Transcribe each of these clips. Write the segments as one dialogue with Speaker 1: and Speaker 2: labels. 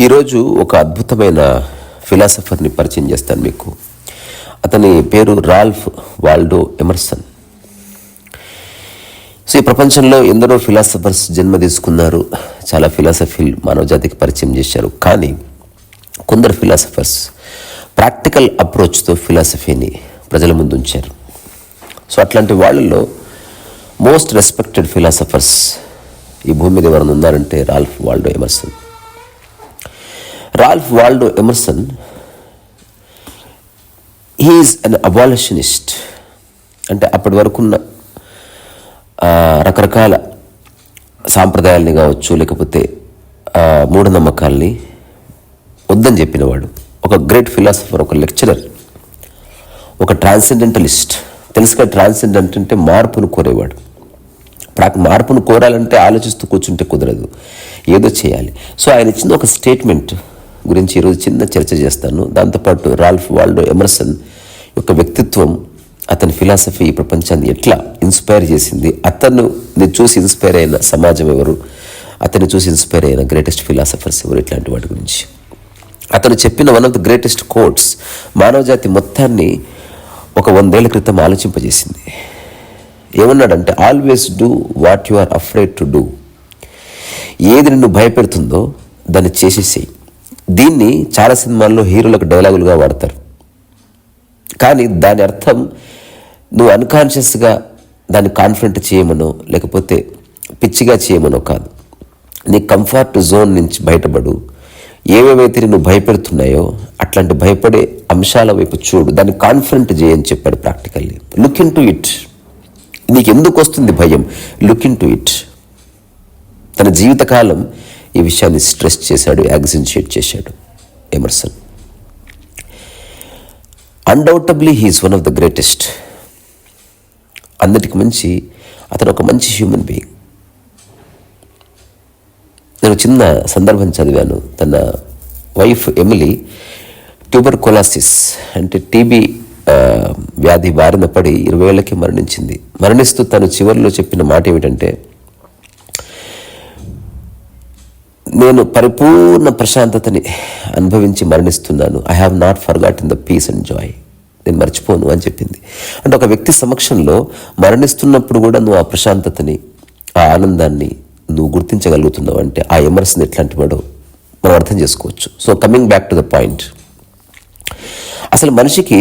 Speaker 1: ఈరోజు ఒక అద్భుతమైన ఫిలాసఫర్ని పరిచయం చేస్తాను మీకు. అతని పేరు రాల్ఫ్ వాల్డో ఎమర్సన్. సో ఈ ప్రపంచంలో ఎందరో ఫిలాసఫర్స్ జన్మ తీసుకున్నారు. చాలా ఫిలాసఫీలు మానవజాతికి పరిచయం చేశారు. కానీ కొందరు ఫిలాసఫర్స్ ప్రాక్టికల్ అప్రోచ్తో ఫిలాసఫీని ప్రజల ముందు ఉంచారు. సో అట్లాంటి వాళ్ళల్లో మోస్ట్ రెస్పెక్టెడ్ ఫిలాసఫర్స్ ఈ భూమి మీద ఎవరైనా ఉన్నారంటే Ralph Waldo Emerson. Ralph Waldo Emerson he is an abolitionist అంటే అప్పటి వరకున్న రకరకాల సాంప్రదాయాల్ని కావచ్చు లేకపోతే మూఢనమ్మకాల్ని వద్దని చెప్పినవాడు. ఒక గ్రేట్ ఫిలాసఫర్ ఒక లెక్చరర్ ఒక ట్రాన్సెండెంటలిస్ట్ తెలుసుగా ట్రాన్సెండెంట్ అంటే మార్పును కోరేవాడు. ఇప్పుడు మార్పును కోరాలంటే ఆలోచిస్తూ కూర్చుంటే కుదరదు. ఏదో చేయాలి. సో ఆయన ఇచ్చిన ఒక స్టేట్మెంట్ గురించి ఈరోజు చిన్న చర్చ చేస్తాను. దాంతోపాటు రాల్ఫ్ వాల్డో ఎమర్సన్ యొక్క వ్యక్తిత్వం అతని ఫిలాసఫీ ఈ ప్రపంచాన్ని ఎట్లా ఇన్స్పైర్ చేసింది అతను చూసి ఇన్స్పైర్ అయిన సమాజం ఎవరు అతన్ని చూసి ఇన్స్పైర్ అయిన గ్రేటెస్ట్ ఫిలాసఫర్స్ ఎవరు ఇట్లాంటి వాటి గురించి. అతను చెప్పిన one of the greatest quotes మానవజాతి మొత్తాన్ని ఒక వందేళ్ళ క్రితం ఆలోచింపజేసింది. ఏమన్నాడంటే always do what you are afraid to do ఏది నిన్ను భయపెడుతుందో దాన్ని చేసేసేయి. దీన్ని చాలా సినిమాల్లో హీరోలకు డైలాగులుగా వాడతారు. కానీ దాని అర్థం నువ్వు అన్కాన్షియస్గా దాన్ని కాన్ఫిడెంట్ చేయమనో లేకపోతే పిచ్చిగా చేయమనో కాదు. నీ కంఫర్ట్ జోన్ నుంచి బయటపడు. ఏవేవైతే నువ్వు భయపెడుతున్నాయో అట్లాంటి భయపడే అంశాల వైపు చూడు. దాన్ని కాన్ఫిడెంట్ చేయని చెప్పాడు practically look into it నీకు ఎందుకు వస్తుంది భయం? లుక్ ఇన్ టు ఇట్ తన జీవితకాలం ఈ విషయాన్ని స్ట్రెస్ చేశాడు యాక్సిన్షియేట్ చేశాడు Emerson undoubtedly he is one of the greatest అందరికి మంచి అతను ఒక మంచి హ్యూమన్ బీయింగ్ నేను చిన్న సందర్భం చదివాను. తన వైఫ్ ఎమిలీ ట్యూబర్ కొలాసిస్ అంటే టీబీ వ్యాధి బారిన పడి ఇరవై ఏళ్ళకి మరణించింది. మరణిస్తూ తను చివరిలో చెప్పిన మాట ఏమిటంటే నేను పరిపూర్ణ ప్రశాంతతని అనుభవించి మరణిస్తున్నాను. I have not forgot in the peace and joy నేను మర్చిపోను అని చెప్పింది. అంటే ఒక వ్యక్తి సమక్షంలో మరణిస్తున్నప్పుడు కూడా నువ్వు ఆ ప్రశాంతతని ఆ ఆనందాన్ని నువ్వు గుర్తించగలుగుతున్నావు అంటే ఆ ఎమర్సన్ ఎట్లాంటి వాడో మనం అర్థం చేసుకోవచ్చు. So coming back to the point అసలు మనిషికి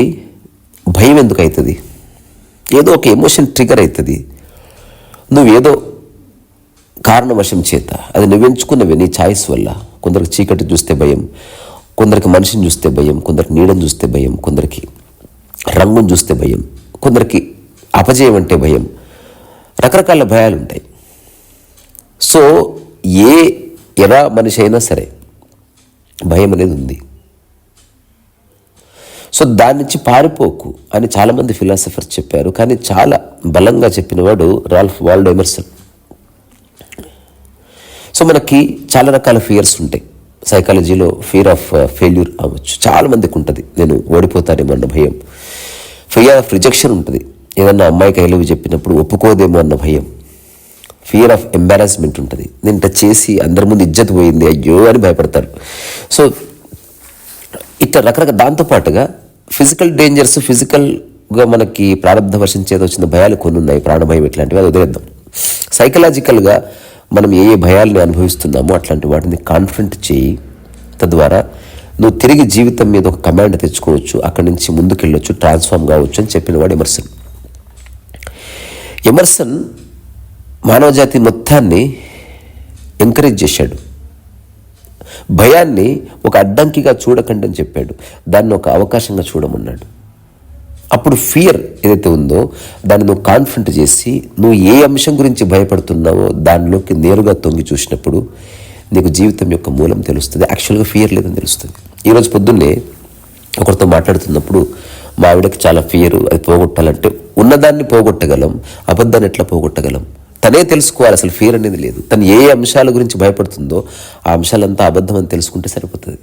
Speaker 1: భయం ఎందుకు అవుతుంది? ఏదో ఒక ఎమోషన్ ట్రిగర్ అవుతుంది. నువ్వేదో కారణవశం చేత అది నువ్వెంచుకున్నవి నీ ఛాయిస్ వల్ల కొందరికి చీకటి చూస్తే భయం కొందరికి మనిషిని చూస్తే భయం కొందరికి నీడని చూస్తే భయం కొందరికి రంగును చూస్తే భయం కొందరికి అపజయం అంటే భయం. రకరకాల భయాలు ఉంటాయి సో ఏ ఎలా మనిషి అయినా సరే భయం అనేది ఉంది. సో దాని నుంచి పారిపోకు అని చాలామంది ఫిలాసఫర్స్ చెప్పారు. కానీ చాలా బలంగా చెప్పినవాడు రాల్ఫ్ వాల్డ్ ఎమర్సన్. సో మనకి చాలా రకాల ఫియర్స్ ఉంటాయి. సైకాలజీలో ఫియర్ ఆఫ్ ఫెయిల్యూర్ అవ్వచ్చు. చాలా మందికి ఉంటుంది. నేను ఓడిపోతానేమో అన్న భయం. ఫియర్ ఆఫ్ రిజెక్షన్ ఉంటుంది. ఏదన్నా అమ్మాయికి ఐలవి చెప్పినప్పుడు ఒప్పుకోదేమో అన్న భయం. ఫియర్ ఆఫ్ ఎంబారాస్మెంట్ ఉంటుంది. నేను ఇంత చేసి అందరి ముందు ఇజ్జత్ పోయింది అయ్యో అని భయపడతారు. సో ఇట్లా రకరకాల దాంతోపాటుగా ఫిజికల్ డేంజర్స్ ఫిజికల్గా మనకి ప్రారంభ వర్షం చేత వచ్చిన భయాలు కొన్ని ఉన్నాయి. ప్రాణభయం ఇట్లాంటివి అది వదిలేద్దాం. సైకలాజికల్గా మనం ఏ ఏ భయాల్ని అనుభవిస్తున్నామో అట్లాంటి వాటిని కాన్ఫిడెంట్ చేయి. తద్వారా నువ్వు తిరిగి జీవితం మీద ఒక కమాండ్ తెచ్చుకోవచ్చు. అక్కడి నుంచి ముందుకెళ్ళొచ్చు. ట్రాన్స్ఫార్మ్ కావచ్చు అని చెప్పినవాడు ఎమర్సన్ ఎమర్సన్ మానవజాతి మొత్తాన్ని ఎంకరేజ్ చేశాడు. భయాన్ని ఒక అడ్డంకిగా చూడకండి అని చెప్పాడు. దాన్ని ఒక అవకాశంగా చూడమన్నాడు. అప్పుడు ఫియర్ ఏదైతే ఉందో దాన్ని నువ్వు కాన్ఫిడెంట్ చేసి నువ్వు ఏ అంశం గురించి భయపడుతున్నావో దానిలోకి నేరుగా తొంగి చూసినప్పుడు నీకు జీవితం యొక్క మూలం తెలుస్తుంది. యాక్చువల్గా ఫియర్ లేదని తెలుస్తుంది. ఈరోజు పొద్దున్నే ఒకరితో మాట్లాడుతున్నప్పుడు మా ఆవిడకి చాలా ఫియర్ అది పోగొట్టాలంటే ఉన్నదాన్ని పోగొట్టగలం అబద్ధాన్ని ఎట్లా పోగొట్టగలం? తనే తెలుసుకోవాలి అసలు ఫియర్ అనేది లేదు. తను ఏ అంశాల గురించి భయపడుతుందో ఆ అంశాలంతా అబద్ధం అని తెలుసుకుంటే సరిపోతుంది.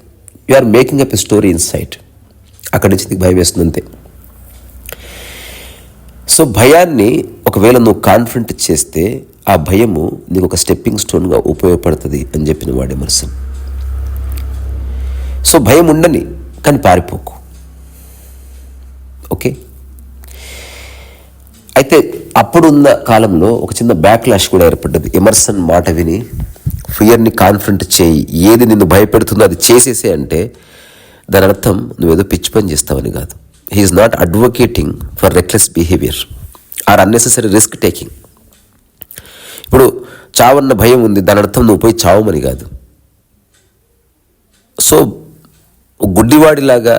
Speaker 1: You are making up a story insight అక్కడి నుంచి నీకు భయం వేస్తుంది అంతే. సో భయాన్ని ఒకవేళ నువ్వు కాన్ఫిడెంట్ చేస్తే ఆ భయము నీకు ఒక స్టెప్పింగ్ స్టోన్గా ఉపయోగపడుతుంది అని చెప్పిన వాడి మనసు. సో భయం ఉండని కానీ పారిపోకు. ఓకే అయితే అప్పుడున్న కాలంలో ఒక చిన్న బ్యాక్లాష్ కూడా ఏర్పడ్డది. ఎమర్సన్ మాట విని ఫియర్ని కాన్ఫిడెంట్ చేయి. ఏది నిన్ను భయపెడుతుందో అది చేసేసే అంటే దాని అర్థం నువ్వేదో పిచ్చి పని చేస్తావని కాదు. He is not advocating for reckless behaviour or unnecessary risk taking ఇప్పుడు చావన్న భయం ఉంది దాని అర్థం నువ్వు పోయి చావమని కాదు. సో గుడ్డివాడిలాగా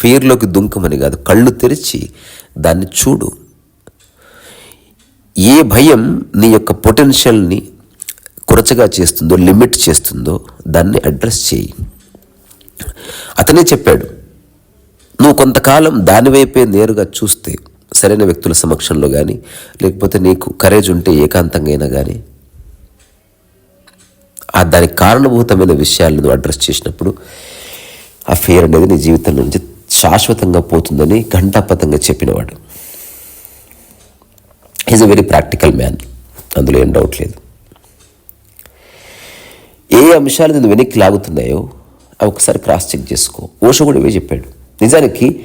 Speaker 1: ఫియర్లోకి దుంకమని కాదు. కళ్ళు తెరిచి దాన్ని చూడు. ఏ భయం నీ యొక్క పొటెన్షియల్ని కురచగా చేస్తుందో లిమిట్ చేస్తుందో దాన్ని అడ్రస్ చేయి. అతనే చెప్పాడు నువ్వు కొంతకాలం దాని వైపే నేరుగా చూస్తే సరైన వ్యక్తుల సమక్షంలో కానీ లేకపోతే నీకు కరేజ్ ఉంటే ఏకాంతంగా అయినా కానీ ఆ దానికి కారణభూతమైన విషయాలను నువ్వు అడ్రస్ చేసినప్పుడు ఆ ఫియర్ అనేది నీ జీవితం నుంచి శాశ్వతంగా పోతుందని ఘంటాపథంగా చెప్పినవాడు. Is a very practical man అందులో ఏం డౌట్ లేదు. ఏ అంశాలు నేను వెనక్కి లాగుతున్నాయో అవి ఒకసారి క్రాస్ చెక్ చేసుకో. ఓషో కూడా ఇవే చెప్పాడు. నిజానికి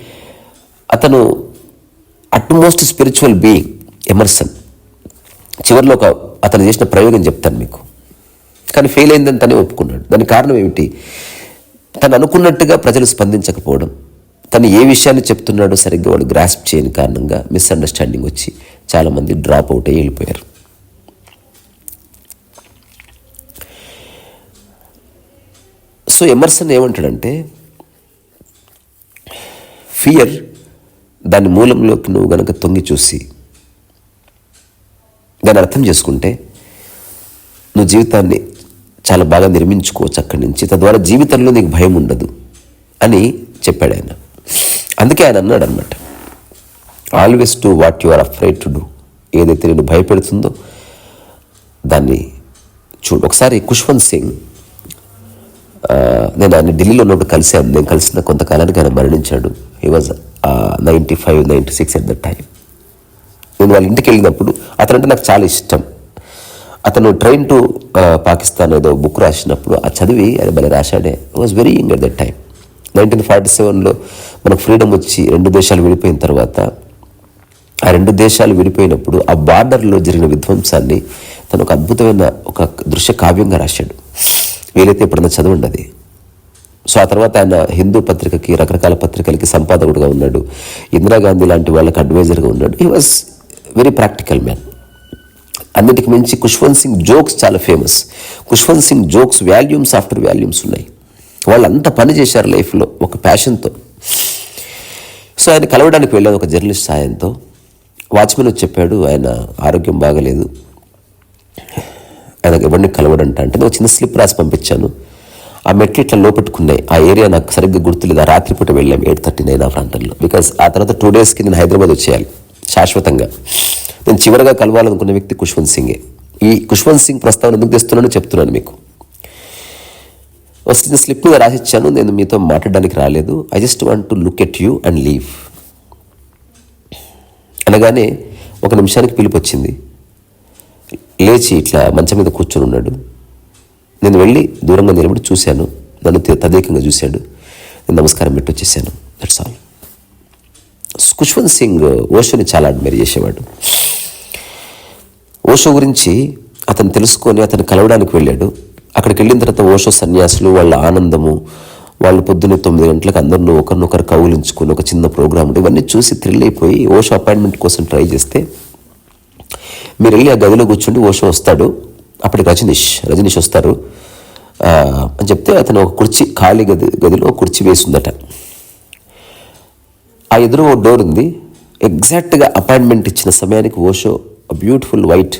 Speaker 1: అతను అట్మోస్ట్ స్పిరిచువల్ బీయింగ్ ఎమర్సన్ చివరిలో ఒక అతను చేసిన ప్రయోగం చెప్తాను మీకు. కానీ ఫెయిల్ అయిందని తనే ఒప్పుకున్నాడు. దానికి కారణం ఏమిటి? తను అనుకున్నట్టుగా ప్రజలు స్పందించకపోవడం. తను ఏ విషయాన్ని చెప్తున్నాడో సరిగ్గా వాళ్ళు గ్రాస్ప్ చేయని కారణంగా మిస్అండర్స్టాండింగ్ వచ్చి చాలామంది డ్రాప్ అవుట్ అయ్యి వెళ్ళిపోయారు. సో ఎమర్సన్ ఏమంటాడంటే ఫియర్ దాని మూలంలోకి నువ్వు గనక తొంగి చూసి దాన్ని అర్థం చేసుకుంటే నువ్వు జీవితాన్ని చాలా బాగా నిర్మించుకోవచ్చు అక్కడి నుంచి. తద్వారా జీవితంలో నీకు భయం ఉండదు అని చెప్పాడు ఆయన. అందుకే ఆయన అన్నాడు అనమాట always to what you are afraid to do ఏదైతే నేను భయపెడుతుందో దాన్ని చూడు. ఒకసారి కుష్వంత్ సింగ్ నేను ఆయన ఢిల్లీలో ఉన్నప్పుడు కలిశాను. నేను కలిసిన కొంతకాలానికి ఆయన మరణించాడు. He was ninety five ninety six at the time నేను వాళ్ళ ఇంటికి వెళ్ళినప్పుడు అతనంటే నాకు చాలా ఇష్టం. అతను ట్రైన్ టు పాకిస్తాన్ ఏదో బుక్ రాసినప్పుడు ఆ చదివి అది భలే రాశాడే. Was very young at that time nineteen forty సెవెన్లో మనకు ఫ్రీడమ్ వచ్చి రెండు దేశాలు విడిపోయిన తర్వాత ఆ రెండు దేశాలు విడిపోయినప్పుడు ఆ బార్డర్లో జరిగిన విధ్వంసాన్ని తను ఒక అద్భుతమైన ఒక దృశ్య కావ్యంగా రాశాడు. వీలైతే ఎప్పుడన్నా చదవండి అది. సో ఆ తర్వాత ఆయన హిందూ పత్రికకి రకరకాల పత్రికలకి సంపాదకుడుగా ఉన్నాడు. ఇందిరాగాంధీ లాంటి వాళ్ళకి అడ్వైజర్గా ఉన్నాడు. He was very practical man అన్నిటికి మించి కుష్వంత్ సింగ్ జోక్స్ చాలా famous. Khushwant Singh jokes volumes after volumes ఉన్నాయి. వాళ్ళు అంత పని చేశారు లైఫ్లో ఒక ప్యాషన్తో. సో ఆయన కలవడానికి వెళ్ళాను ఒక జర్నలిస్ట్ సాయంతో. వాచ్మెన్ వచ్చి చెప్పాడు ఆయన ఆరోగ్యం బాగలేదు. ఆయనకు ఎవరిని కలవడంట అంటే నేను చిన్న స్లిప్ రాసి పంపించాను. ఆ మెట్లు ఇట్లా లోపెట్టుకున్నాయి. ఆ ఏరియా నాకు సరిగ్గా గుర్తులేదు. ఆ రాత్రిపూట వెళ్ళాం ఎయిట్ థర్టీ నైన్ ఆ ప్రాంతంలో. బికాస్ ఆ తర్వాత టూ డేస్కి నేను హైదరాబాద్ వచ్చేయాలి శాశ్వతంగా. నేను చివరిగా కలవాలనుకున్న వ్యక్తి కుష్వంత్ సింగే. ఈ కుష్వంత్ సింగ్ ప్రస్తావన ఎందుకు తెస్తున్నానో చెప్తున్నాను మీకు. వస్తున్న స్లిప్ మీద రాసిచ్చాను నేను మీతో మాట్లాడడానికి రాలేదు. I just want to look at you and leave అనగానే ఒక నిమిషానికి పిలుపు వచ్చింది లేచి ఇట్లా మంచం మీద కూర్చొని ఉన్నాడు. నేను వెళ్ళి దూరంగా నిలబడి చూశాను. నన్ను తదేకంగా చూశాడు. నేను నమస్కారం పెట్టి వచ్చేసాను దట్స్ ఆల్ కుష్వంత్ సింగ్ ఓషోని చాలా అడ్మైర్ చేసేవాడు. ఓషో గురించి అతను తెలుసుకొని అతను కలవడానికి వెళ్ళాడు. అక్కడికి వెళ్ళిన తర్వాత ఓషో సన్యాసులు వాళ్ళ ఆనందము వాళ్ళు పొద్దున్నే తొమ్మిది గంటలకు అందరిని ఒకరినొకరు కౌలించుకుని ఒక చిన్న ప్రోగ్రామ్ ఉంటే ఇవన్నీ చూసి థ్రిల్ అయిపోయి ఓషో అపాయింట్మెంట్ కోసం ట్రై చేస్తే మీరు వెళ్ళి ఆ గదిలో కూర్చుండి ఓషో వస్తాడు. అప్పటికి రజనీష్ రజనీష్ వస్తారు. అని చెప్తే అతను ఒక కుర్చీ ఖాళీ గది గదిలో కుర్చీ వేసిందట. ఆ ఎదురు ఓ డోర్ ఉంది. ఎగ్జాక్ట్గా అపాయింట్మెంట్ ఇచ్చిన సమయానికి ఓషో బ్యూటిఫుల్ వైట్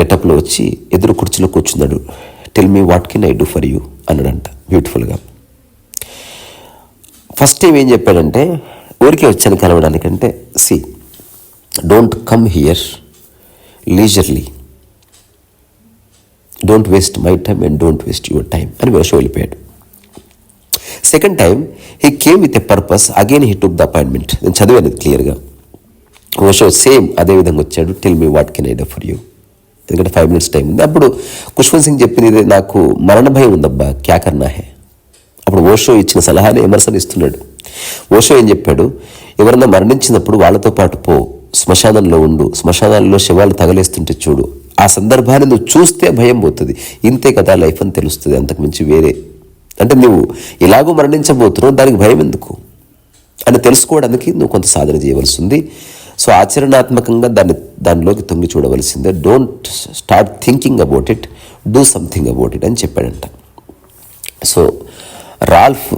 Speaker 1: గెటప్లో వచ్చి ఎదురు కుర్చీలో కూర్చున్నాడు. Tell me what can I do for you అన్నాడంట. బ్యూటిఫుల్గా ఫస్ట్ టైం ఏం చెప్పాడంటే ఊరికే వచ్చాను కలవడానికంటే see don't come here leisurely don't waste my time and don't waste your time అని వేషం వెళ్ళిపోయాడు. Second time he came with a purpose again he took the appointment నేను చదివాను క్లియర్గా ఓషో సేమ్ అదే విధంగా వచ్చాడు. Tell me what can I do for you ఎందుకంటే ఫైవ్ మినిట్స్ టైం ఉంది. అప్పుడు ఖుష్వంత్ సింగ్ చెప్పినది నాకు మరణ భయం ఉందబ్బా క్యా హే? అప్పుడు ఓషో ఇచ్చిన సలహాని ఎమర్సన్ ఇస్తున్నాడు. ఓషో ఏం చెప్పాడు? ఎవరన్నా మరణించినప్పుడు వాళ్ళతో పాటు పో శ్మశానంలో ఉండు శ్మశానాల్లో శవాలు తగలేస్తుంటే చూడు. ఆ సందర్భాన్ని నువ్వు చూస్తే భయం పోతుంది. ఇంతే కదా లైఫ్ అని తెలుస్తుంది అంతకుమించి వేరే. అంటే నువ్వు ఎలాగో మరణించబోతున్నావు దానికి భయం ఎందుకు? అని తెలుసుకోవడానికి నువ్వు కొంత సాధన చేయవలసి ఉంది. సో ఆచరణాత్మకంగా దాన్ని దానిలోకి తొంగి చూడవలసిందే. Don't start thinking about it do something about it అని చెప్పాడంట. సో రాల్ఫ్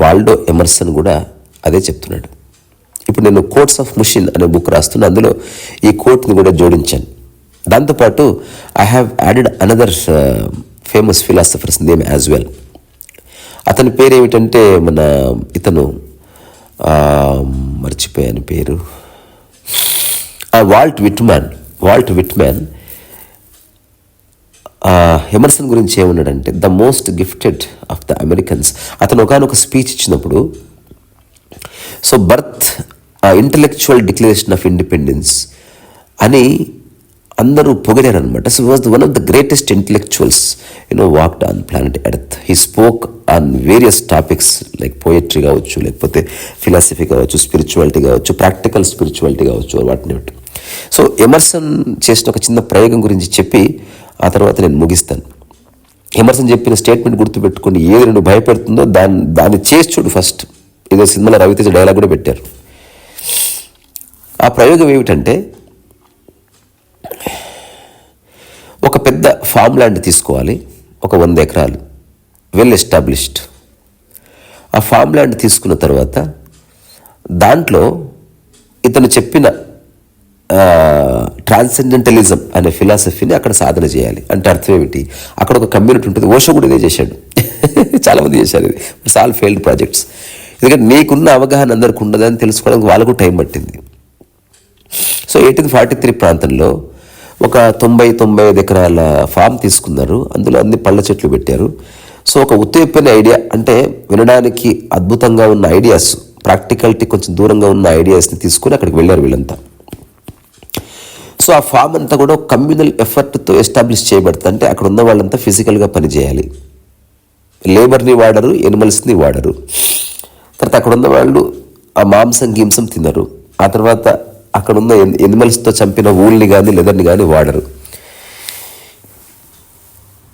Speaker 1: వాల్డో ఎమర్సన్ కూడా అదే చెప్తున్నాడు. ఇప్పుడు నేను కోట్స్ ఆఫ్ ముషిన్ అనే బుక్ రాస్తున్నా అందులో ఈ కోట్ని కూడా జోడించాను. దాంతోపాటు I have added another famous philosopher's name as well అతని పేరు ఏమిటంటే మన ఇతను మర్చిపోయాను పేరు. వాల్ట్ విట్మ్యాన్ వాల్ట్ విట్మ్యాన్ హెమర్సన్ గురించి ఏమన్నాడంటే the most gifted of the Americans అతను ఒకనొక స్పీచ్ ఇచ్చినప్పుడు so birth intellectual declaration of independence అని అందరూ పొగిడారనమాట so was one of the greatest intellectuals you know walked on planet earth he spoke on various topics like poetry కావచ్చు లేకపోతే philosophy కావచ్చు spirituality కావచ్చు practical spirituality కావచ్చు వాటిని బట్టి. సో ఎమర్సన్ చేసిన ఒక చిన్న ప్రయోగం గురించి చెప్పి ఆ తర్వాత నేను ముగిస్తాను. ఎమర్సన్ చెప్పిన స్టేట్మెంట్ గుర్తుపెట్టుకుని ఏది నువ్వు భయపెడుతుందో దాన్ని దాన్ని చేసి చూడు ఫస్ట్. ఏదో సినిమాలో రవితేజ డైలాగ్ కూడా పెట్టారు. ఆ ప్రయోగం ఏమిటంటే ఒక పెద్ద ఫామ్ ల్యాండ్ తీసుకోవాలి ఒక వంద ఎకరాలు వెల్ ఎస్టాబ్లిష్డ్. ఆ ఫామ్ ల్యాండ్ తీసుకున్న తర్వాత దాంట్లో ఇతను చెప్పిన ట్రాన్సెండెంటలిజం అనే ఫిలాసఫీని అక్కడ సాధన చేయాలి. అంటే అర్థం ఏమిటి? అక్కడ ఒక కమ్యూనిటీ ఉంటుంది. ఓషో కూడా ఇదే చేశాడు. చాలామంది చేశారు ఇది. ఇట్స్ ఆల్ ఫెయిల్డ్ ప్రాజెక్ట్స్ ఎందుకంటే నీకున్న అవగాహన అందరికి ఉండదని తెలుసుకోవడానికి వాళ్ళకు టైం పట్టింది. సో ఎయిటీన్ ఫార్టీ త్రీ ప్రాంతంలో ఒక తొంభై తొంభై ఐదు ఎకరాల ఫామ్ తీసుకున్నారు. అందులో అన్ని పళ్ళ చెట్లు పెట్టారు. సో ఒక ఉత్తేపని ఐడియా అంటే వినడానికి అద్భుతంగా ఉన్న ఐడియాస్ ప్రాక్టికల్టీ కొంచెం దూరంగా ఉన్న ఐడియాస్ని తీసుకుని అక్కడికి వెళ్ళారు వీళ్ళంతా. సో ఆ ఫామ్ అంతా కూడా కమ్యూనల్ ఎఫర్ట్తో ఎస్టాబ్లిష్ చేయబడుతుంది. అంటే అక్కడ ఉన్న వాళ్ళంతా ఫిజికల్గా పనిచేయాలి లేబర్ని వాడరు ఎనిమల్స్ని వాడరు. తర్వాత అక్కడ ఉన్న వాళ్ళు ఆ మాంసం గింసం తినరు. ఆ తర్వాత అక్కడ ఉన్న ఎనిమల్స్తో చంపిన ఊల్ని కానీ లెదర్ని కానీ వాడరు.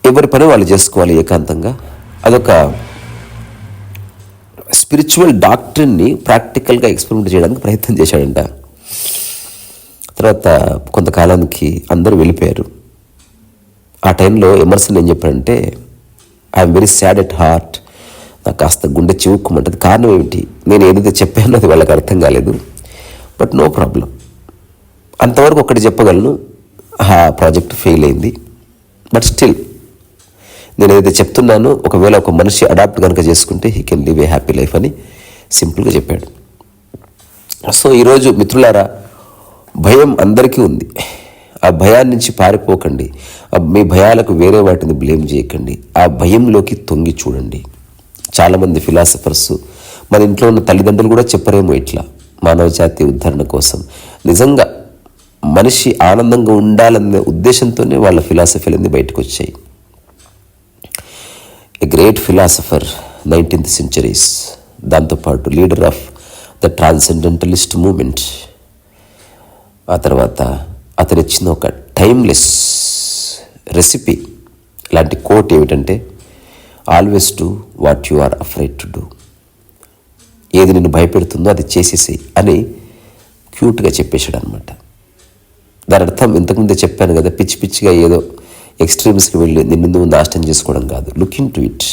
Speaker 1: ఎవరి పని వాళ్ళు చేసుకోవాలి ఏకాంతంగా? అదొక స్పిరిచువల్ డాక్టర్ని ప్రాక్టికల్గా ఎక్స్పెరిమెంట్ చేయడానికి ప్రయత్నం చేశాడంట. తర్వాత కొంతకాలానికి అందరూ వెళ్ళిపోయారు. ఆ టైంలో ఎమర్సన్ ఏం చెప్పాడంటే I'm very sad at heart. నాకు కాస్త గుండె చివుక్కుమంటది. కారణం ఏమిటి? నేను ఏదైతే చెప్పానో అది వాళ్ళకి అర్థం కాలేదు. But no problem. అంతవరకు ఒకటి చెప్పగలను. ఆ ప్రాజెక్ట్ ఫెయిల్ అయింది. బట్ స్టిల్ నేను ఏదైతే చెప్తున్నానో ఒకవేళ ఒక మనిషి అడాప్ట్ కనుక చేసుకుంటే he can live a happy life అని సింపుల్గా చెప్పాడు. సో ఈరోజు మిత్రులారా భయం అందరికీ ఉంది. ఆ భయాన్ని నుంచి పారిపోకండి. మీ భయాలకు వేరే వాటిని బ్లేమ్ చేయకండి. ఆ భయంలోకి తొంగి చూడండి. చాలామంది ఫిలాసఫర్స్ మన ఇంట్లో ఉన్న తల్లిదండ్రులు కూడా చెప్పరేమో ఇట్లా. మానవ జాతి ఉద్ధరణ కోసం. నిజంగా మనిషి ఆనందంగా ఉండాలనే ఉద్దేశంతోనే వాళ్ళ ఫిలాసఫీలన్నీ బయటకు వచ్చాయి a great philosopher nineteenth centuries దాంతోపాటు leader of the transcendentalist movement ఆ తర్వాత అతను ఇచ్చిన ఒక టైమ్లెస్ రెసిపీ లాంటి కోట్ ఏమిటంటే always to what you are afraid to do ఏది నిన్ను భయపెడుతుందో అది చేసేసేయి అని క్యూట్గా చెప్పేశాడు అనమాట దాని అర్థం ఇంతకుముందే చెప్పాను కదా పిచ్చి పిచ్చిగా ఏదో ఎక్స్ట్రీమ్స్కి వెళ్ళి నిన్ను నువ్వు నాశనం చేసుకోవడం కాదు. లుకింగ్ టు ఇట్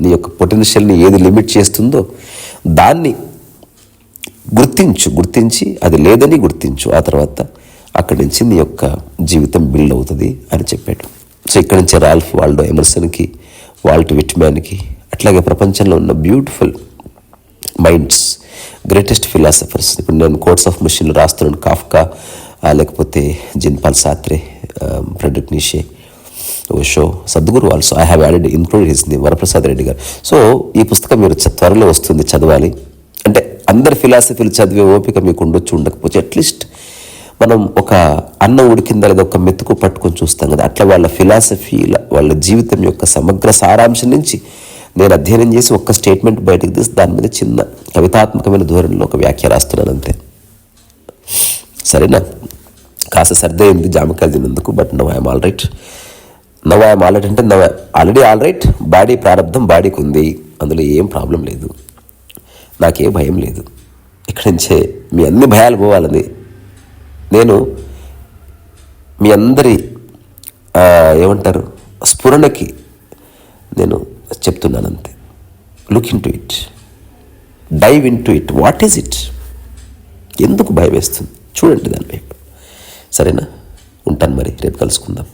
Speaker 1: నీ యొక్క పొటెన్షియల్ని ఏది లిమిట్ చేస్తుందో దాన్ని గుర్తించు గుర్తించి అది లేదని గుర్తించు. ఆ తర్వాత అక్కడి నుంచి నీ యొక్క జీవితం బిల్డ్ అవుతుంది అని చెప్పాడు. సో ఇక్కడి నుంచి రాల్ఫ్ వాల్డో ఎమర్సన్కి వాల్ట్ విట్మ్యాన్కి అట్లాగే ప్రపంచంలో ఉన్న బ్యూటిఫుల్ మైండ్స్ గ్రేటెస్ట్ ఫిలాసఫర్స్ ఇప్పుడు నేను కోర్ట్స్ ఆఫ్ మిషన్లు రాస్తున్నాను కాఫ్కా లేకపోతే Jean Paul Sartre Friedrich Nietzsche show Sadhguru also I have added include his name Varaprasad Reddy garu. So ఈ పుస్తకం మీరు త్వరలో వస్తుంది చదవాలి. అందరి ఫిలాసఫీలు చదివే ఓపిక మీకు ఉండొచ్చు ఉండకపోతే అట్లీస్ట్ మనం ఒక అన్నం ఉడికిందా లేదా ఒక మెతుకు పట్టుకొని చూస్తాం కదా. అట్లా వాళ్ళ ఫిలాసఫీ వాళ్ళ జీవితం యొక్క సమగ్ర సారాంశం నుంచి నేను అధ్యయనం చేసి ఒక్క స్టేట్మెంట్ బయటకు తీసి దాని మీద చిన్న కవితాత్మకమైన ధోరణిలో ఒక వ్యాఖ్య రాస్తున్నాను అంతే. సరేనా? కాస్త సర్దయింది జామకాయలు తిన్నందుకు but now I'm all right now I'm all right అంటే now already all right body ప్రారంభం బాడీకి ఉంది అందులో ఏం ప్రాబ్లం లేదు. నాకే భయం లేదు. ఇక్కడి నుంచే మీ అన్ని భయాలు పోవాలని నేను మీ అందరి ఏమంటారు స్ఫురణకి నేను చెప్తున్నాను అంతే. Look into it dive into it what is it ఎందుకు భయం వేస్తుంది? చూడండి దాని వైపు సరేనా? ఉంటాను మరి. రేపు కలుసుకుందాం.